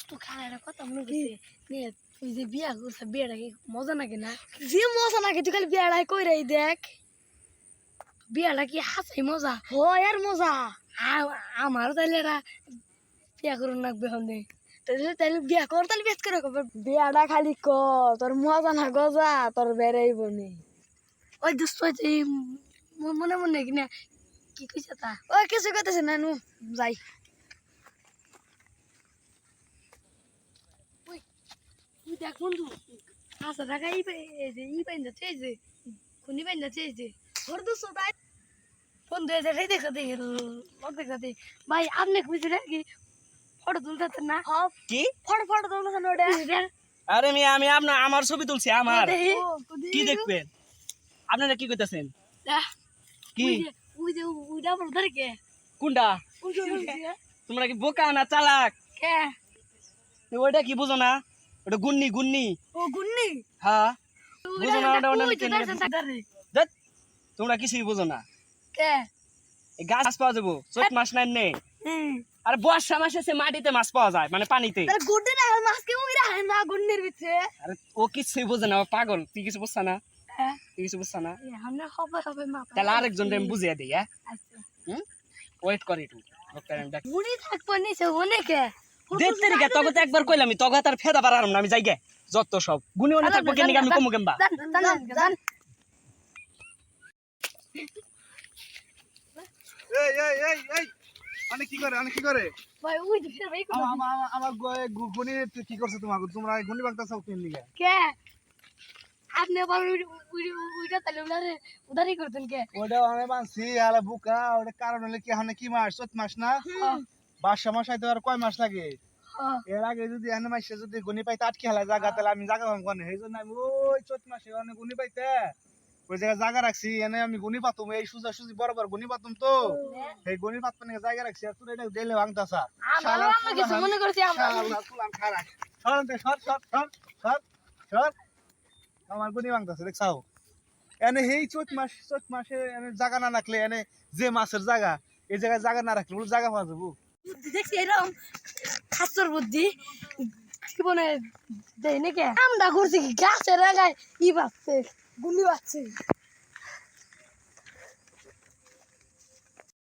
দোস্ত খায় কথা মনে করছে নে তুই যে বিয়া করছিস বিয়েটা কি মজা নাকি না? যে মজা নাকি তুই খালি বিয়াড়াই কই রে দেখ। বিয়াটা কি হাসাই মজা। হয় আর মজা। আ- আমার তাইলে এটা বিয়া করুন লাগবে হন্দে তাহলে তাহলে বিয়া কর তাহলে বেশ করে বিয়াটা খালি ক তোর মজা না গজা তোর বেড়াইব নি ওই যে মনে মনে কিনা কি কইছে তা? ওই কিছু করতেছে না নু যাই। দেখ বন্ধু টাকা ই যে ই পাই যাচ্ছে এই যে খুনি পাই যাচ্ছে এই যে দুশো তাই বন্ধু এই দেখাই দেখা দেখে লোক দেখাতে ভাই আপনি খুঁজে নাকি ফটো তুলতে না? কি? ফটো ফটো তোলো না ওটা? আরে মিয়া আমি আপনার আমার ছবি তুলছি আমার। কি দেখবেন? আপনারা কি করতেছেন কি? কোনটা? তোমরা কি বোকা না চালাক? কে? ওইটা কি বুঝো না? ওটা গুন্নি গুন্নি। ও গুন্নি? হ্যাঁ। বুঝো না ওটা ওটা তোমরা কিছুই বুঝো না। কে? গাছ পাওয়া যাব। চৈত মাস নাই নেই আর বর্ষা মাসে সে মাটিতে মাছ পাওয়া যায় মানে পানিতে। গুড্ডি না মাছ কে মুগি রাখে না গুন্নির ভিতরে। আরে ও কিছুই বুঝে না পাগল। তুই কিছু বুঝছ না? হ্যাঁ। তুই কিছু বুঝছ না? আমরা হবে হবে মা তাহলে আরেকজন বুঝিয়ে দিই হ্যাঁ? আচ্ছা। ওয়েট কর একটু। বুড়ি থাকব নিচে অনেকে দেখতে রে তবে তো একবার কইলাম তার ফেদা পারাম না আমি যাই গে যত সব। গুনি অনেক থাকব কেন আমি কমু কেমবা জান জান জান এই এই এই এই! অনেক কি করে অনেক কি করে? ভাই ওই যে ফের ভাই আমা- আমা- আমা- আমার গ- গুনি কি করছে তোমাকে? তোমরা গুনি বাগতাছ তিন দিকে। কে? আপনি আবার ওই ওই- ওইটা তাহলে উদারে উদারি করতেন কে? ওটা আমি মানছি আলা বুকা ওটা কারণ হলে কি হনে কি মাস? চোদ্দ মাস না? বারোশো মাস আইতে আর কয় মাস লাগে? এর আগে যদি এনে মাসে যদি গুনি পাইতে আটকে হেলা জায়গা তাহলে আমি জায়গা কনে? জন্য আমি ওই মাসে অনেক গুনি পাইতে। ওই জায়গায় জায়গা রাখছি এনে আমি গুনি পাতুম। এই সুজা সুজি বরাবর গুনি পাতুম তো। এই গুনি নিয়ে জায়গা রাখছি আর তুই এটা দিলে ভাঙতাছা আমার আমরা কিছু মনে করছি আমরা। শালা তুলাম খারাপ। সর তে সর সর সর সর সর। আমার গুনি ভাঙতাছে দেখছাও এনে এই চৈত মাস চৈত মাসে এনে জায়গা না রাখলে এনে যে মাছের জায়গা এই জায়গায় জায়গা না রাখলে জায়গা পাওয়া যাব। দেখছি এরকম খাসর বুদ্ধি জীবনে দেয় নাকি? আমরা করছি কি? গাছের আগায়। ই পাচ্ছে গুলি